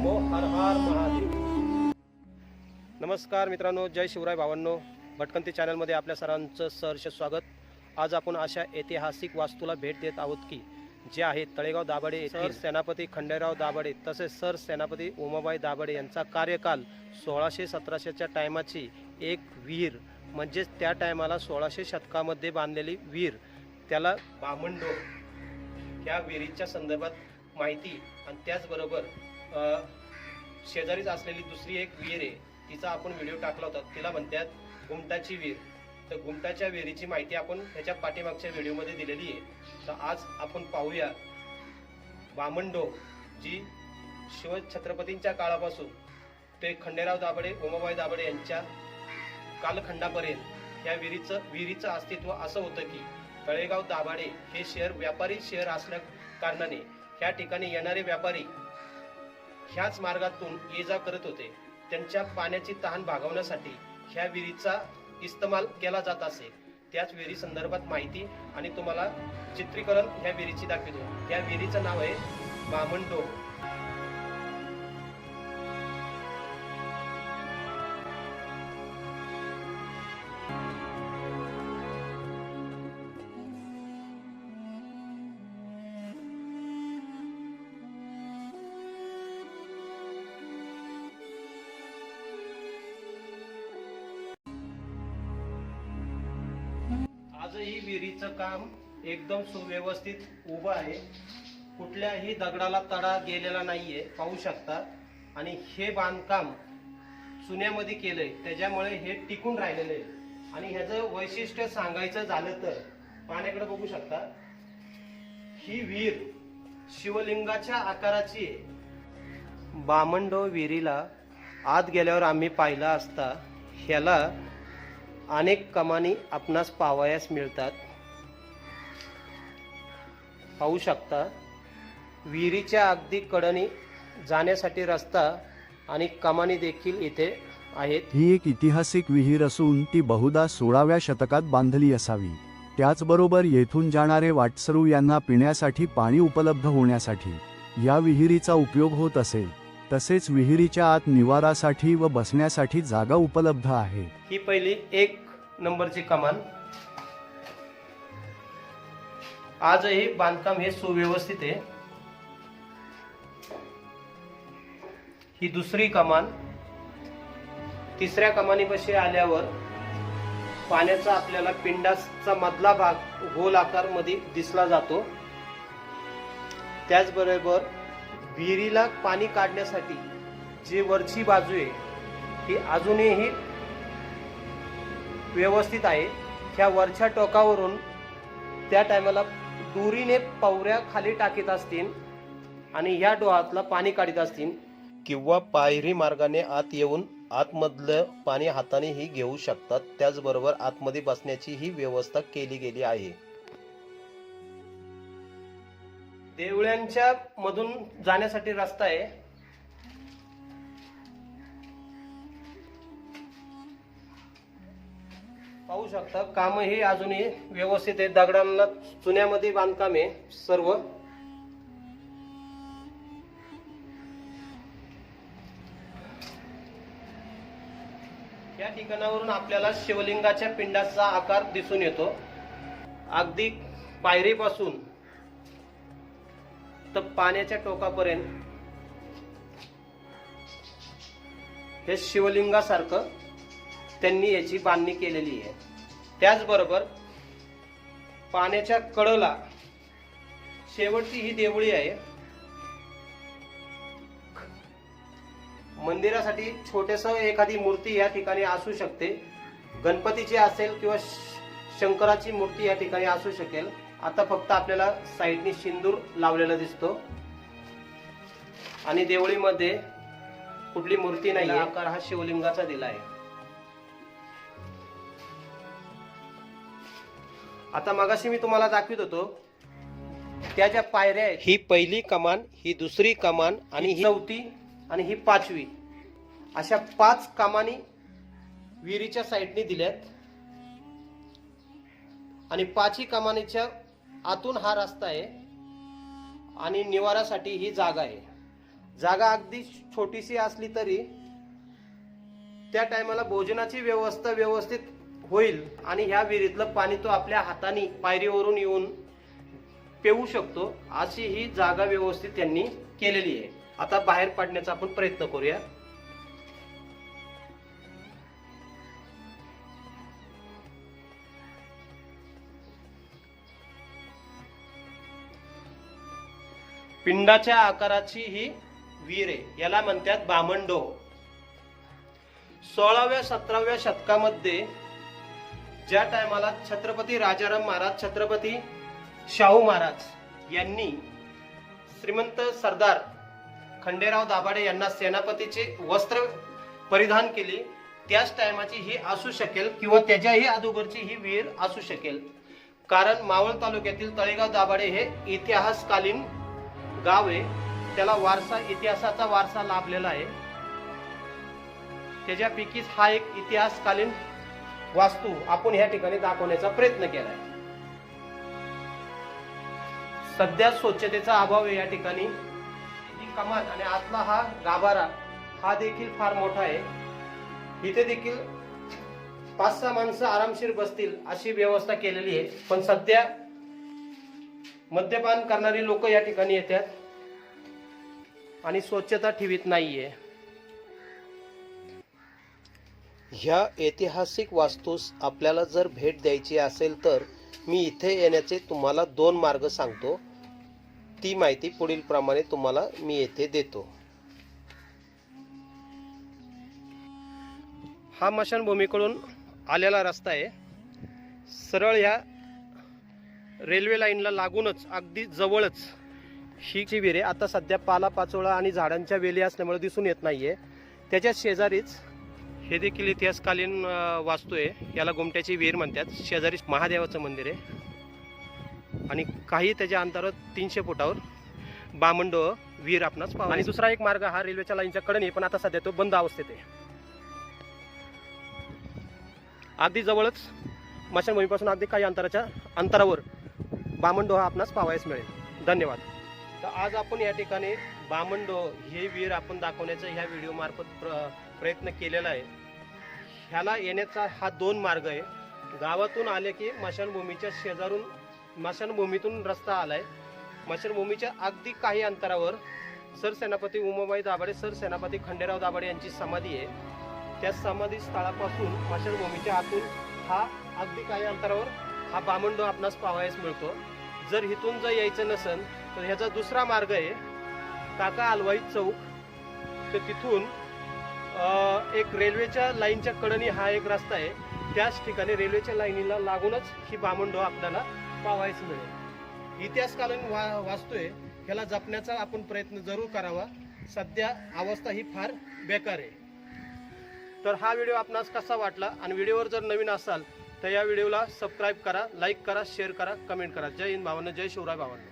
शंभो हर हर महादेव. नमस्कार मित्रांनो जय शिवराय भावांनो भटकंती चॅनलमध्ये आपल्या सर्वांचं सहर्ष स्वागत. आज आपण अशा ऐतिहासिक वास्तूला भेट देत आहोत की जे आहे तळेगाव दाभाडे येथील सेनापती खंडेराव दाभाडे तसेच सर सेनापती उमाबाई दाभाडे यांचा कार्यकाल सोळाशे सतराशेच्या टायमाची एक विहीर म्हणजेच त्या टायमाला सोळाशे शतकामध्ये बांधलेली विहीर त्याला बामंडो ह्या विहिरीच्या संदर्भात माहिती आणि त्याचबरोबर शेजारीच असलेली दुसरी एक विहीर आहे. तिचा आपण व्हिडिओ टाकला होता. तिला म्हणतात घुमटाची विहीर तर घुमटाच्या विहिरीची माहिती आपण ह्याच्या पाठीमागच्या व्हिडिओमध्ये दिलेली आहे. तर आज आपण पाहूया बामंडो जी शिवछत्रपतींच्या काळापासून ते खंडेराव दाभडे उमाबाई दाभडे यांच्या कालखंडापर्यंत या विहिरीचं विहिरीचं अस्तित्व असं होतं की तळेगाव दाभाडे हे शहर व्यापारी शहर असल्या कारणाने ह्या ठिकाणी येणारे व्यापारी ह्याच मार्गातून ये जा करत होते. त्यांच्या पाण्याची तहान भागवण्यासाठी ह्या विहिरीचा इस्तेमाल केला जात असे. त्याच विहिरी संदर्भात माहिती आणि तुम्हाला चित्रीकरण ह्या विहिरीची दाखवितो. या विहिरीचं नाव आहे बामणडोह आजही काम एकदम सुव्यवस्थित उभं आहे. कुठल्याही दगडाला तडा गेलेला नाहीये पाहू शकता. आणि हे बांधकाम चुन्यामध्ये केलंय त्याच्यामुळे हे टिकून राहिलेलं आहे. आणि ह्याचं वैशिष्ट्य सांगायचं झालं तर पाण्याकडे बघू शकता. ही विहीर शिवलिंगाच्या आकाराची आहे. बामंडो विहिरीला आत गेल्यावर आम्ही पाहिला असता ह्याला अनेक कमानी आपणास पावायास मिळतात. पाहू शकता. विहिरीच्या अगदी कडणी जाण्यासाठी रस्ता आणि कमानी देखील इथे आहेत. ही एक ऐतिहासिक विहीर असून ती बहुधा सोळाव्या शतकात बांधली असावी. त्याचबरोबर येथून जाणारे वाटसरू यांना पिण्यासाठी पाणी उपलब्ध होण्यासाठी या विहिरीचा उपयोग होत असे. तसेच विहिरीच्या आत निवारासाठी व बसण्यासाठी जागा उपलब्ध आहे. ही पहिली एक नंबरची कमान आजही बांधकाम हे सुव्यवस्थित आहे. ही दुसरी कमान. तिसऱ्या कमानीपाशी आल्यावर पाण्याचा आपल्याला पिंडाचा मधला भाग गोल आकारमध्ये दिसला जातो. त्याचबरोबर विहिरीला पाणी काढण्यासाठी जी वरची बाजू आहे ती अजूनही व्यवस्थित आहे. ह्या वरच्या टोकावरून त्या टायमाला दुरीने पवऱ्या खाली टाकीत असतील आणि ह्या डोहातला पाणी काढीत असतील. किंवा पायरी मार्गाने आत येऊन आतमधलं पाणी हातानेही घेऊ शकतात. त्याचबरोबर आतमध्ये बसण्याची ही व्यवस्था केली गेली आहे. देवळ्यांच्या मधून जाण्यासाठी रस्ता आहे. पाहू शकता काम हे अजूनही व्यवस्थित आहे. दगडांना चुन्यामध्ये बांधकाम आहे सर्व. या ठिकाणावरून आपल्याला शिवलिंगाच्या पिंडाचा आकार दिसून येतो. अगदी पायरीपासून तर पाण्याच्या टोकापर्यंत. हे शिवलिंगासारखं त्यांनी याची बांधणी केलेली आहे. त्याचबरोबर पाण्याच्या कडला शेवटची ही देवळी आहे. मंदिरासाठी छोटेस एखादी मूर्ती या ठिकाणी असू शकते. गणपतीची असेल किंवा श- शंकराची मूर्ती या ठिकाणी असू शकेल. आता फक्त आपल्याला साईडनी सिंदूर लावलेला दिसतो. आणि देवळीमध्ये कुठली मूर्ती नाही आकार हा शिवलिंगाचा दिला आहे. आता मगाशी मी तुम्हाला दाखवित होतो त्या ज्या पायऱ्या आहेत ही पहिली कमान ही दुसरी कमान आणि ही चौथी आणि ही पाचवी अशा पाच कमानी विहिरीच्या साईडने दिल्यात. आणि पाचही कमानीच्या आतून हा रस्ता आहे आणि निवारासाठी ही जागा आहे. जागा अगदी छोटीशी असली तरी त्या टायमाला भोजनाची व्यवस्था व्यवस्थित होईल आणि ह्या विहिरीतलं पाणी तो आपल्या हाताने पायरीवरून येऊन पिऊ शकतो अशी ही जागा व्यवस्थित त्यांनी केलेली आहे. आता बाहेर पडण्याचा आपण प्रयत्न करूया. पिंडाच्या आकाराची ही विहीर आहे. याला म्हणतात बामंडो सोळाव्या सतराव्या शतकामध्ये ज्या टायमाला छत्रपती राजाराम महाराज छत्रपती शाहू महाराज यांनी श्रीमंत सरदार खंडेराव दाभाडे यांना सेनापतीचे वस्त्र परिधान केले त्याच टायमाची ही असू शकेल किंवा त्याच्याही अगोदरची ही विहीर असू शकेल. कारण मावळ तालुक्यातील तळेगाव दाभाडे हे इतिहासकालीन गाव आहे. त्याला वारसा इतिहासाचा वारसा लाभलेला आहे. त्याच्यापैकीच हा एक इतिहासकालीन वास्तू आपण ह्या ठिकाणी दाखवण्याचा प्रयत्न केलाय. सध्या स्वच्छतेचा अभाव आहे या ठिकाणी. ही कमान आणि आतला हा गाभारा हा देखील फार मोठा आहे. इथे देखील पाच सहा माणसं आरामशीर बसतील अशी व्यवस्था केलेली आहे. पण सध्या मद्यपान करणारी लोक या ठिकाणी येतात आणि स्वच्छता ठेवीत नाहीये. ह्या ऐतिहासिक वास्तूस आपल्याला जर भेट द्यायची असेल तर मी इथे येण्याचे तुम्हाला दोन मार्ग सांगतो. ती माहिती पुढील प्रमाणे तुम्हाला मी येथे देतो. हा मशानभूमीकडून आलेला रस्ता आहे. सरळ ह्या रेल्वे लाईनला लागूनच अगदी जवळच ही जी आता सध्या पाला पाचोळा आणि झाडांच्या वेली असल्यामुळे दिसून येत नाही आहे त्याच्या शेजारीच हे देखील इतिहासकालीन वास्तू आहे. याला गोमट्याची विहीर म्हणतात. शेजारी महादेवाचं मंदिर आहे. आणि काही त्याच्या अंतरावर तीनशे फुटावर बामंड विहीर आपणास पाहावं आणि दुसरा एक मार्ग हा रेल्वेच्या लाईनच्या कडे पण आता सध्या तो बंद अवस्थेत आहे. अगदी जवळच मशानभूमीपासून अगदी काही अंतराच्या अंतरावर बामंडो हा आपणास पाहावयास मिळेल. धन्यवाद. तर आज आपण या ठिकाणी बामंडो हे विहीर आपण दाखवण्याचा ह्या व्हिडिओ मार्फत प्र प्रयत्न केलेला आहे. ह्याला येण्याचा हा दोन मार्ग आहे. गावातून आले की मशानभूमीच्या शेजारून मशानभूमीतून रस्ता आलाय. मशानभूमीच्या अगदी काही अंतरावर सरसेनापती उमाबाई दाभाडे सरसेनापती खंडेराव दाभाडे यांची समाधी आहे. त्या समाधी स्थळापासून मशानभूमीच्या आतून हा अगदी काही अंतरावर हा बामंडो आपणास पाहायस मिळतो. जर इथून जर यायचं नसेल तर ह्याचा दुसरा मार्ग आहे काका अलवाई चौक. तर तिथून एक रेल्वेच्या लाईनच्या कडनी हा एक रस्ता आहे. त्याच ठिकाणी रेल्वेच्या लाईनीला लागूनच ही बामंडो आपल्याला पाहायला मिळेल. इतिहासकालीन वा वाचतोय. आहे ह्याला जपण्याचा आपण प्रयत्न जरूर करावा. सध्या अवस्था ही फार बेकार आहे. तर हा व्हिडिओ आपणास कसा वाटला आणि व्हिडिओवर जर नवीन असाल तर या व्हिडिओला सबस्क्राईब करा लाईक करा शेअर करा कमेंट करा. जय हिंद भावांना जय शिवराय भावांना.